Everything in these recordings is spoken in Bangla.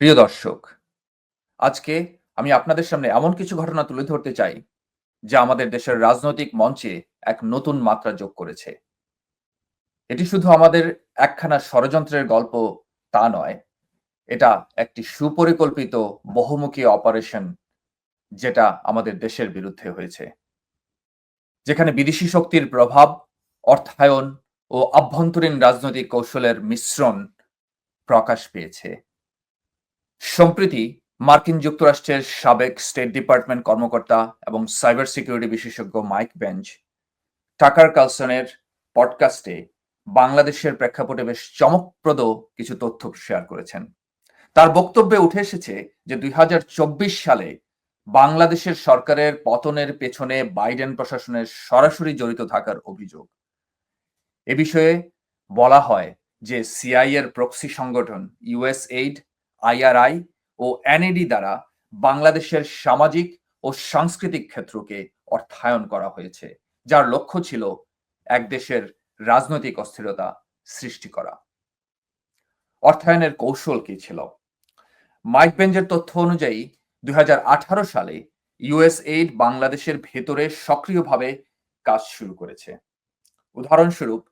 প্রিয় দর্শক, আজকে আমি আপনাদের সামনে এমন কিছু ঘটনা তুলে ধরতে চাই, যা আমাদের দেশের রাজনৈতিক মঞ্চে এক নতুন মাত্রা যোগ করেছে। এটি শুধু আমাদের একখানা ষড়যন্ত্রের গল্প তা নয়, এটা একটি সুপরিকল্পিত বহুমুখী অপারেশন যেটা আমাদের দেশের বিরুদ্ধে হয়েছে। যেখানে বিদেশি শক্তির প্রভাব, অর্থায়ন ও আভ্যন্তরীণ রাজনৈতিক কৌশলের মিশ্রণ প্রকাশ পেয়েছে। সম্প্রতি মার্কিন যুক্তরাষ্ট্রের সাবেক স্টেট ডিপার্টমেন্ট কর্মকর্তা এবং সাইবার সিকিউরিটি বিশেষজ্ঞ মাইক বেঞ্চ, টাকার কালসনের পডকাস্টে বাংলাদেশের প্রেক্ষাপটে বেশ চমকপ্রদ কিছু তথ্য শেয়ার করেছেন। তার বক্তব্যে উঠে এসেছে যে দুই হাজার চব্বিশ সালে বাংলাদেশের সরকারের পতনের পেছনে বাইডেন প্রশাসনের সরাসরি জড়িত থাকার অভিযোগ। এ বিষয়ে বলা হয় যে সিআই এর প্রক্সি সংগঠন ইউএস এইড আইআরআই ও এনএডি দ্বারা বাংলাদেশের সামাজিক ও সাংস্কৃতিক ক্ষেত্রকে অর্থায়ন করা হয়েছে, যার লক্ষ্য ছিল এক দেশের রাজনৈতিক অস্থিরতা সৃষ্টি করা। অর্থায়নের কৌশল কি ছিল? মাইক বেঞ্জের তথ্য অনুযায়ী দুই হাজার আঠারো সালে ইউএস এইড বাংলাদেশের ভেতরে সক্রিয়ভাবে কাজ শুরু করেছে। উদাহরণস্বরূপ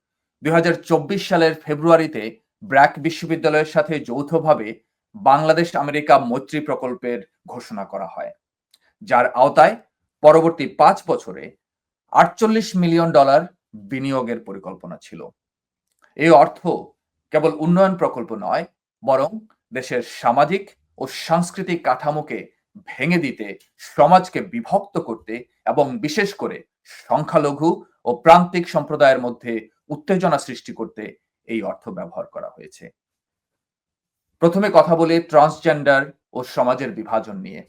দুই হাজার চব্বিশ সালের ফেব্রুয়ারিতে ব্র্যাক বিশ্ববিদ্যালয়ের সাথে যৌথভাবে বাংলাদেশ আমেরিকা মৈত্রী প্রকল্পের ঘোষণা করা হয়, যার আওতায় পরবর্তী পাঁচ বছরে আটচল্লিশ মিলিয়ন ডলার বিনিয়োগের পরিকল্পনা ছিল। এই অর্থ কেবল উন্নয়ন প্রকল্প নয়, বরং দেশের সামাজিক ও সাংস্কৃতিক কাঠামোকে ভেঙে দিতে, সমাজকে বিভক্ত করতে এবং বিশেষ করে সংখ্যালঘু ও প্রান্তিক সম্প্রদায়ের মধ্যে উত্তেজনা সৃষ্টি করতে এই অর্থ ব্যবহার করা হয়েছে। প্রথমে কথা বলি ট্রান্সজেন্ডার ও সমাজের বিভাজন নিয়ে।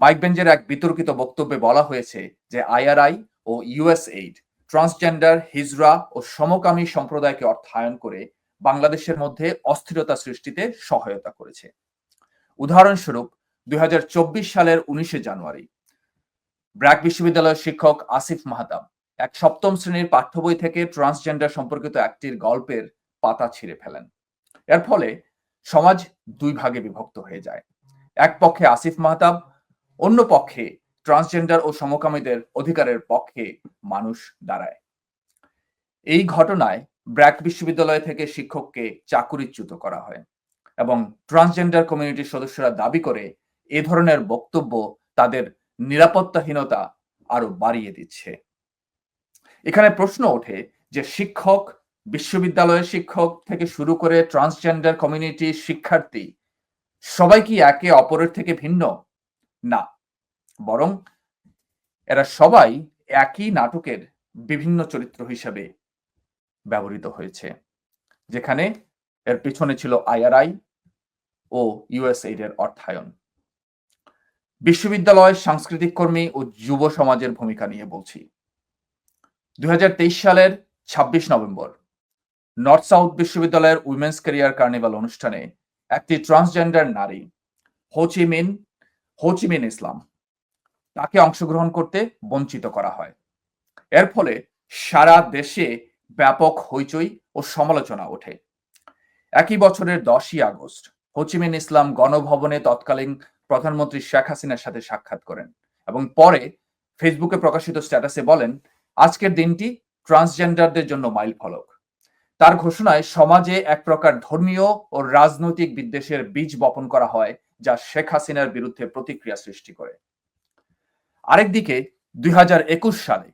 মাইক বেঞ্জের এক বিতর্কিত বক্তব্যে বলা হয়েছে যে আইআরআই ও ইউএস এইড ট্রান্সজেন্ডার হিজরা ও সমকামী সম্প্রদায়কে অর্থায়ন করে বাংলাদেশের মধ্যে অস্থিরতা সৃষ্টিতে সহায়তা করেছে। উদাহরণস্বরূপ, দুই হাজার চব্বিশ সালের উনিশে জানুয়ারি, ব্র্যাক বিশ্ববিদ্যালয়ের শিক্ষক আসিফ মাহাতাব এক সপ্তম শ্রেণির পাঠ্য বই থেকে ট্রান্সজেন্ডার সম্পর্কিত একটির গল্পের পাতা ছিঁড়ে ফেলেন। এর ফলে সমাজ দুই ভাগে বিভক্ত হয়ে যায়। এক পক্ষে আসিফ মাহতাব, অন্য পক্ষে ট্রান্সজেন্ডার ও সমকামীদের অধিকারের পক্ষে মানুষ দাঁড়ায়। এই ঘটনায় ব্র্যাক বিশ্ববিদ্যালয় থেকে শিক্ষককে চাকুরিচ্যুত করা হয় এবং ট্রান্সজেন্ডার কমিউনিটির সদস্যরা দাবি করে এ ধরনের বক্তব্য তাদের নিরাপত্তাহীনতা আরও বাড়িয়ে দিচ্ছে। এখানে প্রশ্ন ওঠে যে শিক্ষক বিশ্ববিদ্যালয়ের শিক্ষক থেকে শুরু করে ট্রান্সজেন্ডার কমিউনিটি শিক্ষার্থী, সবাই কি একে অপরের থেকে ভিন্ন? না। বরং এরা সবাই একই নাটকের বিভিন্ন চরিত্র হিসেবে ব্যবহৃত হয়েছে, যেখানে এর পিছনে ছিল আইআরআই ও ইউএসএইড এর অর্থায়ন। বিশ্ববিদ্যালয় সাংস্কৃতিক কর্মী ও যুব সমাজের ভূমিকা নিয়ে বলছি। দুই হাজার তেইশ সালের ছাব্বিশ নভেম্বর নর্থ সাউথ বিশ্ববিদ্যালয়ের উইমেন্স ক্যারিয়ার কার্নিভাল অনুষ্ঠানে একটি ট্রান্সজেন্ডার নারী হোচিমিন হোচিমিন ইসলাম তাকে অংশগ্রহণ করতে বঞ্চিত করা হয়। এর ফলে সারা দেশে ব্যাপক হইচই ও সমালোচনা ওঠে। একই বছরের দশই আগস্ট হোচিমিন ইসলাম গণভবনে তৎকালীন প্রধানমন্ত্রী শেখ হাসিনার সাথে সাক্ষাৎ করেন এবং পরে ফেসবুকে প্রকাশিত স্ট্যাটাসে বলেন, আজকের দিনটি ট্রান্সজেন্ডারদের জন্য মাইল ফলক তার ঘোষণায় সমাজে এক প্রকার ধর্মীয় ও রাজনৈতিক বিদ্বেষের বীজ বপন করা হয়, যা শেখ হাসিনার বিরুদ্ধে প্রতিক্রিয়া সৃষ্টি করে। আরেকদিকে দুই সালে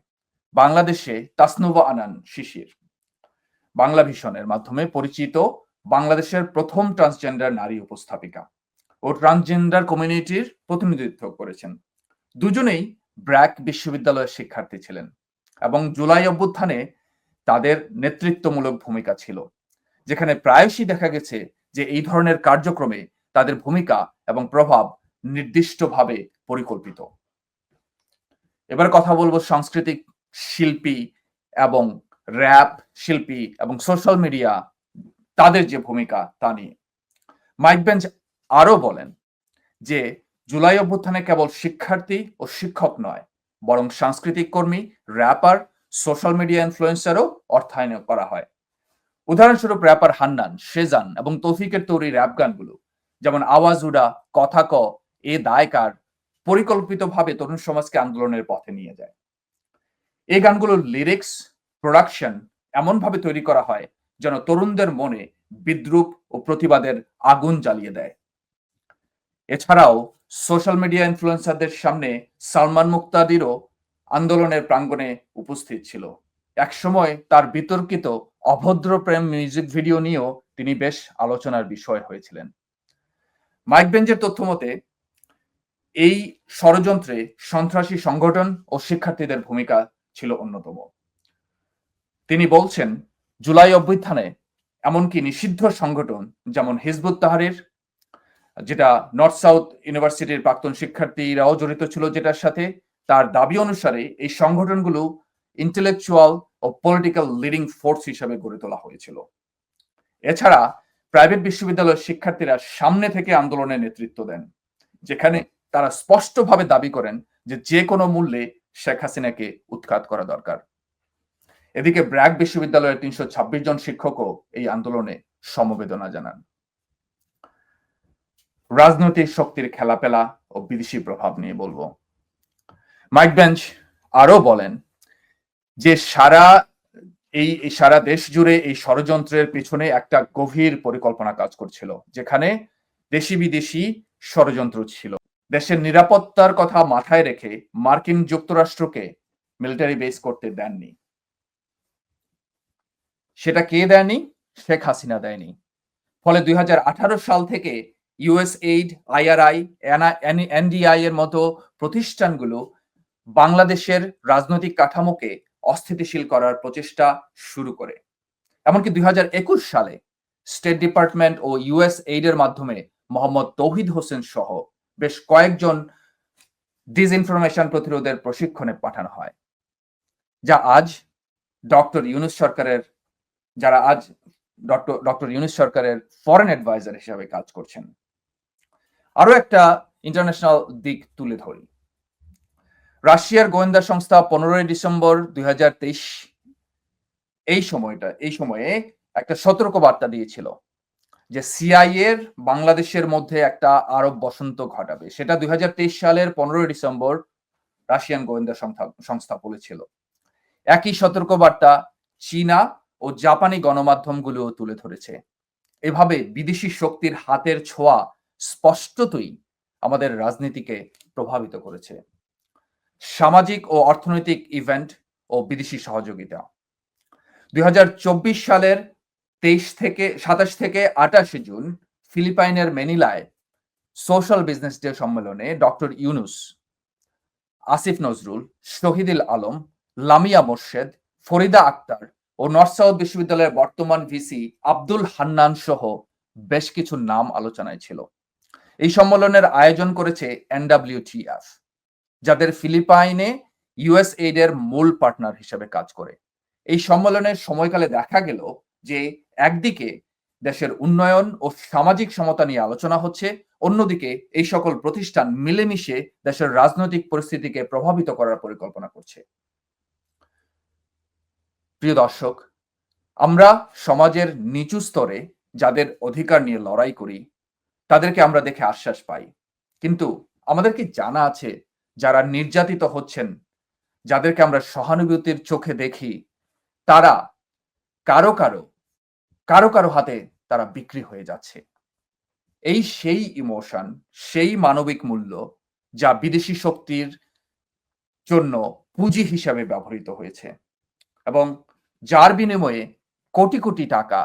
বাংলাদেশে তাসনুবা আনান শিশির, বাংলা ভীষণের মাধ্যমে পরিচিত বাংলাদেশের প্রথম ট্রান্সজেন্ডার নারী উপস্থাপিকা ও ট্রান্সজেন্ডার কমিউনিটির প্রতিনিধিত্ব করেছেন। দুজনেই ব্র্যাক বিশ্ববিদ্যালয়ের শিক্ষার্থী ছিলেন এবং জুলাই অভ্যুত্থানে তাদের নেতৃত্বমূলক ভূমিকা ছিল। যেখানে প্রায়শই দেখা গেছে যে এই ধরনের কার্যক্রমে তাদের ভূমিকা এবং প্রভাব নির্দিষ্টভাবে পরিকল্পিত। এবার কথা বলব সাংস্কৃতিক শিল্পী এবং র্যাপ শিল্পী এবং সোশ্যাল মিডিয়া তাদের যে ভূমিকা তা নিয়ে। মাইক বেঞ্চ আরও বলেন যে জুলাই অভ্যুত্থানে কেবল শিক্ষার্থী ও শিক্ষক নয়, বরং সাংস্কৃতিক কর্মী, র্যাপার সোশ্যাল মিডিয়া ইনফ্লুয়েন্সারও অর্থায়ন করা হয়। উদাহরণস্বরূপ র্যাপার হান্নান শেজান এবং তৌফিকের তৈরি র্যাপ গানগুলো, যেমন আওয়াজ উড়া, কথা ক, এ দায়কার পরিকল্পিতভাবে তরুণ সমাজকে আন্দোলনের পথে নিয়ে যায়। এই গানগুলোর লিরিক্স প্রোডাকশন এমনভাবে তৈরি করা হয় যেন তরুণদের মনে বিদ্রুপ ও প্রতিবাদের আগুন জ্বালিয়ে দেয়। এছাড়াও, সোশ্যাল মিডিয়া ইনফ্লুয়েন্সারদের সামনে সালমান মুক্তাদিরও আন্দোলনের প্রাঙ্গণে উপস্থিত ছিল। একসময় তার বিতর্কিত, অভদ্র প্রেম মিউজিক ভিডিও নিয়েও তিনি বেশ আলোচনার বিষয় হয়েছিলেন। মাইক বেঞ্জের তথ্য মতে, এই ষড়যন্ত্রে সন্ত্রাসী সংগঠন ও শিক্ষার্থীদের ভূমিকা ছিল অন্যতম। তিনি বলছেন, জুলাই অভ্যুত্থানে এমনকি নিষিদ্ধ সংগঠন যেমন হিজবুত তাহারির, যেটা নর্থ সাউথ ইউনিভার্সিটির প্রাক্তন শিক্ষার্থীরাও জড়িত ছিল যেটার সাথে তার দাবি অনুসারে এই সংগঠনগুলো ইন্টেলেকচুয়াল ও পলিটিক্যাল লিডিং ফোর্স হিসেবে গড়ে তোলা হয়েছিল। এছাড়া প্রাইভেট বিশ্ববিদ্যালয়ের শিক্ষার্থীরা সামনে থেকে আন্দোলনের নেতৃত্ব দেন, যেখানে তারা স্পষ্টভাবে দাবি করেন যে যে কোনো মূল্যে শেখ হাসিনাকে উৎখাত করা দরকার। এদিকে ব্র্যাক বিশ্ববিদ্যালয়ের তিনশো ছাব্বিশ জন শিক্ষকও এই আন্দোলনে সমবেদনা জানান। রাজনৈতিক শক্তির খেলাপেলা ও বিদেশি প্রভাব নিয়ে বলব। মাইক বেঞ্চ আরও বলেন যে সারা এই সারা দেশ জুড়ে এই ষড়যন্ত্রের পিছনে একটা গভীর পরিকল্পনা কাজ করছিল, যেখানে দেশি বিদেশি ষড়যন্ত্র ছিল। দেশের নিরাপত্তার কথা মাথায় রেখে মার্কিন যুক্তরাষ্ট্রকে মিলিটারি বেস করতে দেননি। সেটা কে দেয়নি? শেখ হাসিনা দেয়নি। ফলে দুই হাজার আঠারো সাল থেকে ইউএস এইড আইআরআই এনডিআই এর মতো প্রতিষ্ঠানগুলো বাংলাদেশের রাজনৈতিক কাঠামোকে অস্থিতিশীল করার প্রচেষ্টা শুরু করে। এমনকি দুই হাজার একুশ সালে স্টেট ডিপার্টমেন্ট ও ইউএস এইডের মাধ্যমে মোহাম্মদ তৌহিদ হোসেন সহ বেশ কয়েকজন ডিসইনফরমেশন প্রতিরোধের প্রশিক্ষণে পাঠানো হয়, যা আজ ডক্টর ইউনুস সরকারের, যারা আজ ডক্টর ডক্টর ইউনুস সরকারের ফরেন অ্যাডভাইজার হিসাবে কাজ করছেন। আরও একটা ইন্টারন্যাশনাল দিক তুলে ধরি। রাশিয়ার গোয়েন্দা সংস্থা পনেরোই ডিসেম্বর দুই হাজার তেইশ এই সময়টা, এই সময়ে একটা সতর্ক বার্তা দিয়েছিল যে সিআইএর বাংলাদেশের মধ্যে একটা আরব বসন্ত ঘটাবে। সেটা দুই হাজার তেইশ সালের পনেরোই ডিসেম্বর রাশিয়ান গোয়েন্দা সংস্থা বলেছিল। একই সতর্ক বার্তা চীনা ও জাপানি গণমাধ্যমগুলো তুলে ধরেছে। এভাবে বিদেশি শক্তির হাতের ছোঁয়া স্পষ্টতই আমাদের রাজনীতিকে প্রভাবিত করেছে। সামাজিক ও অর্থনৈতিক ইভেন্ট ও বিদেশি সহযোগিতা। দুই হাজার চব্বিশ সালের তেইশ থেকে সাতাশ থেকে আটাশে জুন ফিলিপাইনের মেনিলায় সোশ্যাল বিজনেস ডে সম্মেলনে ডক্টর ইউনুস, আসিফ নজরুল, শহীদুল আলম, লামিয়া মোর্শেদ, ফরিদা আক্তার ও নর্থ সাউথ বিশ্ববিদ্যালয়ের বর্তমান ভিসি আব্দুল হান্নান সহ বেশ কিছু নাম আলোচনায় ছিল। এই সম্মেলনের আয়োজন করেছে এনডাব্লিউটিএফ যাদের ফিলিপাইনে ইউএস এইড এর মূল পার্টনার হিসেবে কাজ করে। এই সম্মেলনের সময়কালে দেখা গেল যে একদিকে দেশের উন্নয়ন ও সামাজিক সমতা নিয়ে আলোচনা হচ্ছে, অন্যদিকে এই সকল প্রতিষ্ঠান মিলেমিশে দেশের রাজনৈতিক পরিস্থিতিকে প্রভাবিত করার পরিকল্পনা করছে। প্রিয় দর্শক, আমরা সমাজের নিচু স্তরে যাদের অধিকার নিয়ে লড়াই করি, তাদেরকে আমরা দেখে আশ্বাস পাই। কিন্তু আমাদের কি জানা আছে যারা নির্যাতিত হচ্ছেন, যাদেরকে আমরা সহানুভূতির চোখে দেখি, তারা কারও কারও কারও কারও হাতে তারা বিক্রি হয়ে যাচ্ছে। এই সেই ইমোশন, সেই মানবিক মূল্য যা বিদেশি শক্তির জন্য পুঁজি হিসাবে ব্যবহৃত হয়েছে এবং যার বিনিময়ে কোটি কোটি টাকা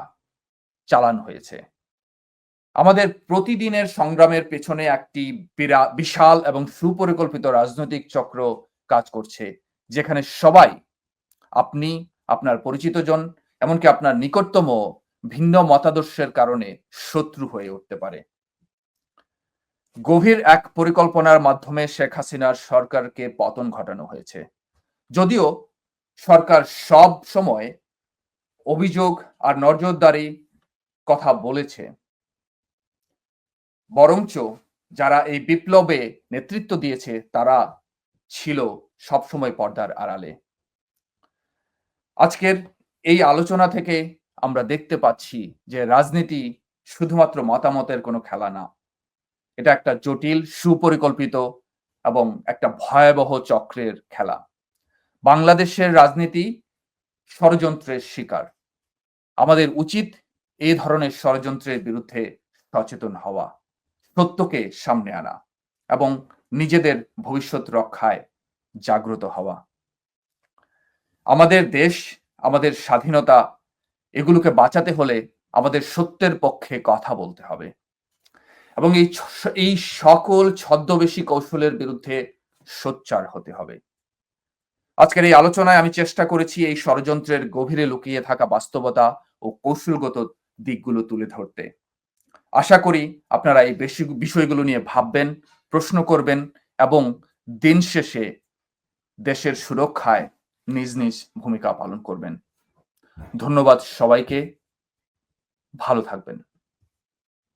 চালান হয়েছে। আমাদের প্রতিদিনের সংগ্রামের পেছনে একটি বিশাল এবং সুপরিকল্পিত রাজনৈতিক চক্র কাজ করছে, যেখানে সবাই, আপনি, আপনার পরিচিত জন, এমনকি আপনার নিকটতম ভিন্ন মতাদর্শের কারণে শত্রু হয়ে উঠতে পারে। গভীর এক পরিকল্পনার মাধ্যমে শেখ হাসিনার সরকারকে পতন ঘটানো হয়েছে। যদিও সরকার সব সময় অভিযোগ আর নজরদারি কথা বলেছে বরঞ্চ যারা এই বিপ্লবে নেতৃত্ব দিয়েছে, তারা ছিল সবসময় পর্দার আড়ালে। আজকের এই আলোচনা থেকে আমরা দেখতে পাচ্ছি যে রাজনীতি শুধুমাত্র মতামতের কোনো খেলা না। এটা একটা জটিল, সুপরিকল্পিত এবং একটা ভয়াবহ চক্রের খেলা। বাংলাদেশের রাজনীতি ষড়যন্ত্রের শিকার। আমাদের উচিত এই ধরনের ষড়যন্ত্রের বিরুদ্ধে সচেতন হওয়া। সত্যকে সামনে আনা এবং নিজেদের ভবিষ্যৎ রক্ষায় জাগ্রত হওয়া। আমাদের দেশ, আমাদের স্বাধীনতা, এগুলোকে বাঁচাতে হলে আমাদের সত্যের পক্ষে কথা বলতে হবে। এবং এই এই সকল ছদ্মবেশী কৌশলের বিরুদ্ধে সোচ্চার হতে হবে। আজকের এই আলোচনায় আমি চেষ্টা করেছি এই ষড়যন্ত্রের গভীরে লুকিয়ে থাকা বাস্তবতা ও কৌশলগত দিকগুলো তুলে ধরতে। আশা করি আপনারা এই বেশি বিষয়গুলো নিয়ে ভাববেন, প্রশ্ন করবেন এবং দিন শেষে দেশের সুরক্ষায় নিজ নিজ ভূমিকা পালন করবেন। ধন্যবাদ সবাইকে। ভালো থাকবেন।